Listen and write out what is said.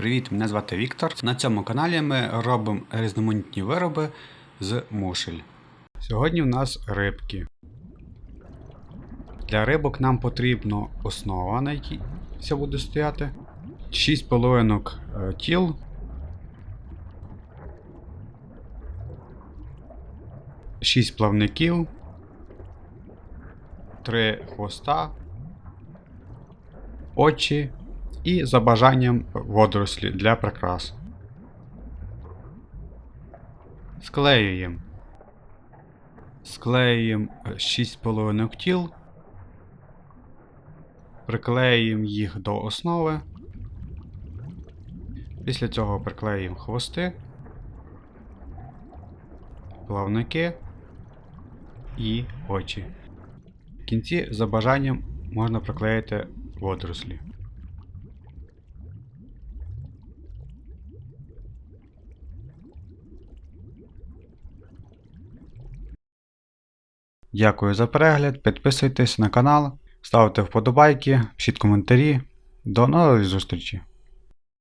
Привіт, мене звати Віктор. На цьому каналі ми робимо різноманітні вироби з мушель. Сьогодні в нас рибки. Для рибок нам потрібна основа, на якій все буде стояти. 6 половинок е, тіл. Шість плавників. Три хвоста. Очі і за бажанням водорослі для прикрас. Склеюємо. Склеюємо 6 половинок тіл. Приклеюємо їх до основи. Після цього приклеюємо хвости, плавники і очі. В кінці за бажанням можна приклеїти водорослі. Дякую за перегляд, підписуйтесь на канал, ставте вподобайки, пишіть коментарі. До нових зустрічей!